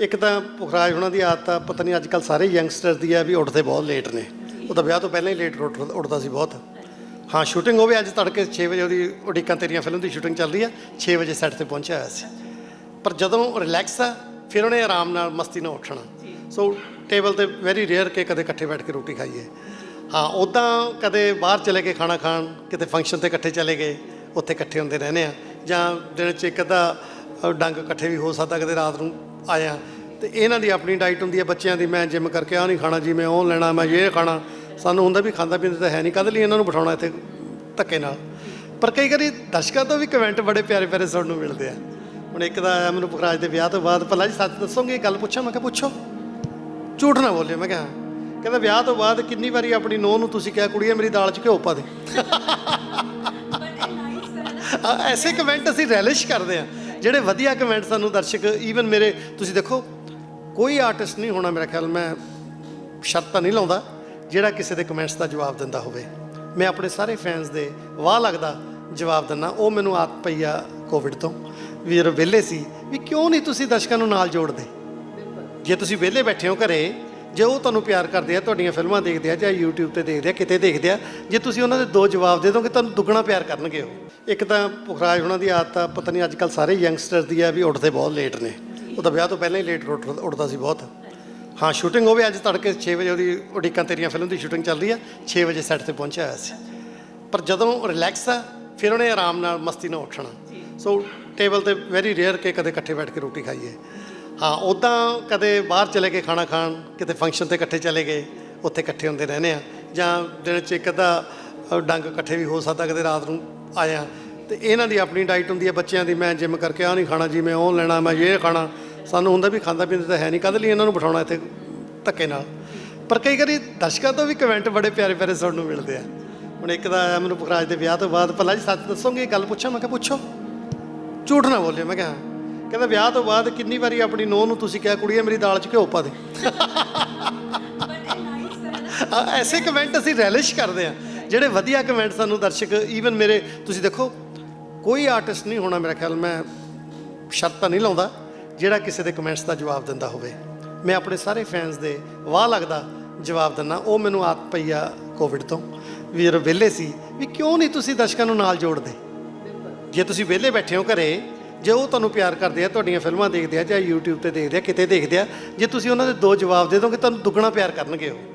ਇੱਕ ਤਾਂ ਪੁਖਰਾਜ ਉਹਨਾਂ ਦੀ ਆਦਤ ਆ, ਪਤਾ ਨਹੀਂ ਅੱਜ ਕੱਲ ਸਾਰੇ ਯੰਗਸਟਰ ਦੀ ਆ ਵੀ ਉੱਠਦੇ ਬਹੁਤ ਲੇਟ ਨੇ। ਉਹ ਤਾਂ ਵਿਆਹ ਤੋਂ ਪਹਿਲਾਂ ਹੀ ਲੇਟ ਉੱਠਦਾ ਸੀ ਬਹੁਤ। ਹਾਂ ਸ਼ੂਟਿੰਗ ਹੋਵੇ ਅੱਜ ਤੜਕੇ 6 ਵਜੇ ਉਹਦੀ ਉਡੀਕਾਂ ਤੇਰੀਆਂ ਫਿਲਮ ਦੀ ਸ਼ੂਟਿੰਗ ਚੱਲ ਰਹੀ ਆ 6 ਵਜੇ ਸੈੱਟ ਤੇ ਪਹੁੰਚਿਆ ਹੋਇਆ ਸੀ। ਪਰ ਜਦੋਂ ਰਿਲੈਕਸ ਆ, ਫਿਰ ਉਹਨੇ ਆਰਾਮ ਨਾਲ ਮਸਤੀ ਨਾਲ ਉੱਠਣਾ। ਸੋ ਟੇਬਲ ਤੇ ਵੈਰੀ ਰੇਅਰ ਕੇ ਕਦੇ ਇਕੱਠੇ ਬੈਠ ਕੇ ਰੋਟੀ ਖਾਈਏ। ਹਾਂ ਉਦਾਂ ਕਦੇ ਬਾਹਰ ਚਲੇ ਕੇ ਖਾਣਾ ਖਾਣ, ਕਿਤੇ ਫੰਕਸ਼ਨ ਤੇ ਇਕੱਠੇ ਚਲੇ ਗਏ, ਉੱਥੇ ਇਕੱਠੇ ਹੁੰਦੇ ਰਹਿੰਦੇ ਆ। ਜਾਂ ਦਿਨ ਚ ਇੱਕ ਅੱਧਾ ਡੰਗ ਇਕੱਠੇ ਵੀ ਹੋ ਸਕਦਾ, ਕਦੇ ਰਾਤ ਨੂੰ ਆਇਆ। ਤੇ ਇਹਨਾਂ ਦੀ ਆਪਣੀ ਡਾਈਟ ਹੁੰਦੀ ਹੈ ਬੱਚਿਆਂ ਦੀ। ਮੈਂ ਜਿਮ ਕਰਕੇ ਆ ਨਹੀਂ ਖਾਣਾ ਜੀ ਮੈਂ ਉਹ ਲੈਣਾ ਮੈਂ ਇਹ ਖਾਣਾ। ਸਾਨੂੰ ਹੁੰਦਾ ਵੀ ਖਾਂਦਾ ਪੀਂਦਾ ਤਾਂ ਹੈ ਨਹੀਂ। ਕਦੇ ਲਈ ਇਹਨਾਂ ਨੂੰ ਬਿਠਾਉਣਾ ਇੱਥੇ ਧੱਕੇ ਨਾਲ? ਪਰ ਕਈ ਵਾਰੀ ਦਰਸ਼ਕਾਂ ਤੋਂ ਵੀ ਕਮੈਂਟ ਬੜੇ ਪਿਆਰੇ ਪਿਆਰੇ ਸੁਣਨ ਨੂੰ ਮਿਲਦੇ ਆ। ਹੁਣ ਇੱਕ ਦਾ ਆਇਆ ਮੈਨੂੰ ਪੁਖਰਾਜ ਦੇ ਵਿਆਹ ਤੋਂ ਬਾਅਦ ਭਲਾ ਜੀ ਸੱਚ ਦੱਸੋਗੇ ਇਹ ਗੱਲ ਪੁੱਛਾਂ? ਮੈਂ ਕਿਹਾ ਪੁੱਛੋ। ਝੂਠ ਨਾ ਬੋਲਿਓ। ਮੈਂ ਕਿਹਾ ਕਹਿੰਦਾ ਵਿਆਹ ਤੋਂ ਬਾਅਦ ਕਿੰਨੀ ਵਾਰੀ ਆਪਣੀ ਨੂੰਹ ਨੂੰ ਤੁਸੀਂ ਕਿਹਾ ਕੁੜੀਏ ਮੇਰੀ ਦਾਲ 'ਚ ਘਿਓ ਪਾ ਦੇ। ਐਸੇ ਕਮੈਂਟ ਅਸੀਂ ਰੈਲਿਸ਼ ਕਰਦੇ ਆ। ਜਿਹੜੇ ਵਧੀਆ ਕਮੈਂਟ ਸਾਨੂੰ ਦਰਸ਼ਕ ਈਵਨ ਮੇਰੇ, ਤੁਸੀਂ ਦੇਖੋ, ਕੋਈ ਆਰਟਿਸਟ ਨਹੀਂ ਹੋਣਾ ਮੇਰਾ ਖਿਆਲ, ਮੈਂ ਸ਼ਰਤ ਤਾਂ ਨਹੀਂ ਲਾਉਂਦਾ ਜਿਹੜਾ ਕਿਸੇ ਦੇ ਕਮੈਂਟਸ ਦਾ ਜਵਾਬ ਦਿੰਦਾ ਹੋਵੇ। ਮੈਂ ਆਪਣੇ ਸਾਰੇ ਫੈਨਸ ਦੇ ਵਾਹ ਲੱਗਦਾ ਜਵਾਬ ਦਿੰਦਾ। ਉਹ ਮੈਨੂੰ ਆਦਤ ਪਈ ਆ ਕੋਵਿਡ ਤੋਂ, ਵੀ ਜਦੋਂ ਵਿਹਲੇ ਸੀ, ਵੀ ਕਿਉਂ ਨਹੀਂ ਤੁਸੀਂ ਦਰਸ਼ਕਾਂ ਨੂੰ ਨਾਲ ਜੋੜਦੇ? ਜੇ ਤੁਸੀਂ ਵਿਹਲੇ ਬੈਠੇ ਹੋ ਘਰੇ ਜੇ ਉਹ ਤੁਹਾਨੂੰ ਪਿਆਰ ਕਰਦੇ ਆ ਤੁਹਾਡੀਆਂ ਫਿਲਮਾਂ ਦੇਖਦੇ ਆ ਜਾਂ YouTube ਤੇ ਦੇਖਦੇ ਆ ਕਿਤੇ ਦੇਖਦੇ ਆ ਜੇ ਤੁਸੀਂ ਉਹਨਾਂ ਦੇ ਦੋ ਜਵਾਬ ਦੇ ਦੋਗੇ ਤੁਹਾਨੂੰ ਦੁੱਗਣਾ ਪਿਆਰ ਕਰਨਗੇ ਉਹ। ਇੱਕ ਤਾਂ ਪੁਖਰਾਜ ਹੋਣਾ ਦੀ ਆਦਤ ਆ ਪਤਾ ਨਹੀਂ ਅੱਜ ਕੱਲ ਸਾਰੇ ਯੰਗਸਟਰ ਦੀ ਆ ਵੀ ਉੱਠਦੇ ਬਹੁਤ ਲੇਟ ਨੇ। ਉਹ ਤਾਂ ਵਿਆਹ ਤੋਂ ਪਹਿਲਾਂ ਹੀ ਲੇਟ ਉੱਠਦਾ ਸੀ ਬਹੁਤ। ਹਾਂ ਸ਼ੂਟਿੰਗ ਹੋਵੇ ਅੱਜ ਤੜਕੇ 6 ਵਜੇ ਉਹਦੀ ਉਡੀਕਾਂ ਤੇਰੀਆਂ ਫਿਲਮ ਦੀ ਸ਼ੂਟਿੰਗ ਚੱਲ ਰਹੀ ਆ 6 ਵਜੇ ਸੈੱਟ ਤੇ ਪਹੁੰਚਿਆ ਹੋਇਆ ਸੀ। ਪਰ ਜਦੋਂ ਰਿਲੈਕਸ ਆ ਫਿਰ ਉਹਨੇ ਆਰਾਮ ਨਾਲ ਮਸਤੀ ਨਾਲ ਉੱਠਣਾ। ਸੋ ਟੇਬਲ ਤੇ ਵੈਰੀ ਰੇਅਰ ਕਿ ਕਦੇ ਇਕੱਠੇ ਬੈਠ ਕੇ ਰੋਟੀ ਖਾਈਏ। ਹਾਂ ਉਦਾਂ ਕਦੇ ਬਾਹਰ ਚਲੇ ਕੇ ਖਾਣਾ ਖਾਣ, ਕਿਤੇ ਫੰਕਸ਼ਨ ਤੇ ਇਕੱਠੇ ਚਲੇ ਗਏ, ਉੱਥੇ ਇਕੱਠੇ ਹੁੰਦੇ ਰਹਿੰਦੇ ਆ ਜਾਂ ਦਿਨ ਚ ਇੱਕ ਅੱਧਾ ਡੰਗ ਇਕੱਠੇ ਵੀ ਹੋ ਸਕਦਾ ਕਦੇ ਰਾਤ ਨੂੰ ਆਇਆ ਤੇ ਇਹਨਾਂ ਦੀ ਆਪਣੀ ਡਾਈਟ ਹੁੰਦੀ ਹੈ ਬੱਚਿਆਂ ਦੀ, ਮੈਂ ਜਿਮ ਕਰਕੇ ਆ ਨਹੀਂ ਖਾਣਾ ਜੀ, ਮੈਂ ਉਹ ਲੈਣਾ, ਮੈਂ ਇਹ ਖਾਣਾ। ਸਾਨੂੰ ਹੁੰਦਾ ਵੀ ਖਾਂਦਾ ਪੀਂਦਾ ਤਾਂ ਹੈ ਨਹੀਂ ਕਦੇ ਲਈ ਇਹਨਾਂ ਨੂੰ ਬਿਠਾਉਣਾ ਇੱਥੇ ਧੱਕੇ ਨਾਲ? ਪਰ ਕਈ ਵਾਰੀ ਦਰਸ਼ਕਾਂ ਤੋਂ ਵੀ ਕਮੈਂਟ ਬੜੇ ਪਿਆਰੇ ਪਿਆਰੇ ਸੁਣਨ ਨੂੰ ਮਿਲਦੇ ਆ। ਹੁਣ ਇੱਕ ਦਾ ਆਇਆ ਮੈਨੂੰ ਪੁਖਰਾਜ ਦੇ ਵਿਆਹ ਤੋਂ ਬਾਅਦ, ਭਲਾ ਜੀ ਸੱਚ ਦੱਸੋਗੇ ਗੱਲ ਪੁੱਛਾਂ? ਮੈਂ ਕਿਹਾ, ਪੁੱਛੋ। ਝੂਠ ਨਾ ਬੋਲਿਓ, ਮੈਂ ਕਿਹਾ ਕਹਿੰਦਾ ਵਿਆਹ ਤੋਂ ਬਾਅਦ ਕਿੰਨੀ ਵਾਰੀ ਆਪਣੀ ਨੂੰਹ ਨੂੰ ਤੁਸੀਂ ਕਿਹਾ ਕੁੜੀਏ ਮੇਰੀ ਦਾਲ 'ਚ ਘਿਓ ਪਾ ਦੇ। ਐਸੇ ਕਮੈਂਟ ਅਸੀਂ ਰੈਲਿਸ਼ ਕਰਦੇ ਆ ਜਿਹੜੇ ਵਧੀਆ ਕਮੈਂਟ ਸਾਨੂੰ ਦਰਸ਼ਕ ਈਵਨ ਮੇਰੇ ਤੁਸੀਂ ਦੇਖੋ ਕੋਈ ਆਰਟਿਸਟ ਨਹੀਂ ਹੋਣਾ ਮੇਰਾ ਖਿਆਲ ਮੈਂ ਸ਼ਰਤ ਤਾਂ ਨਹੀਂ ਲਾਉਂਦਾ ਜਿਹੜਾ ਕਿਸੇ ਦੇ ਕਮੈਂਟਸ ਦਾ ਜਵਾਬ ਦਿੰਦਾ ਹੋਵੇ। ਮੈਂ ਆਪਣੇ ਸਾਰੇ ਫੈਨਸ ਦੇ ਵਾਹ ਲੱਗਦਾ ਜਵਾਬ ਦਿੰਦਾ। ਉਹ ਮੈਨੂੰ ਆਦਤ ਪਈ ਆ ਕੋਵਿਡ ਤੋਂ ਵੀ ਜਦੋਂ ਵਿਹਲੇ ਸੀ ਵੀ ਕਿਉਂ ਨਹੀਂ ਤੁਸੀਂ ਦਰਸ਼ਕਾਂ ਨੂੰ ਨਾਲ ਜੋੜਦੇ? ਜੇ ਤੁਸੀਂ ਵਿਹਲੇ ਬੈਠੇ ਹੋ ਘਰੇ ਜੇ ਉਹ ਤੁਹਾਨੂੰ ਪਿਆਰ ਕਰਦੇ ਆ, ਤੁਹਾਡੀਆਂ ਫਿਲਮਾਂ ਦੇਖਦੇ ਆ ਜਾਂ YouTube ਤੇ ਦੇਖਦੇ ਆ, ਕਿਤੇ ਦੇਖਦੇ ਆ, ਜੇ ਤੁਸੀਂ ਉਹਨਾਂ ਦੇ ਦੋ ਜਵਾਬ ਦੇ ਦੋਗੇ, ਤੁਹਾਨੂੰ ਦੁੱਗਣਾ ਪਿਆਰ ਕਰਨਗੇ ਉਹ।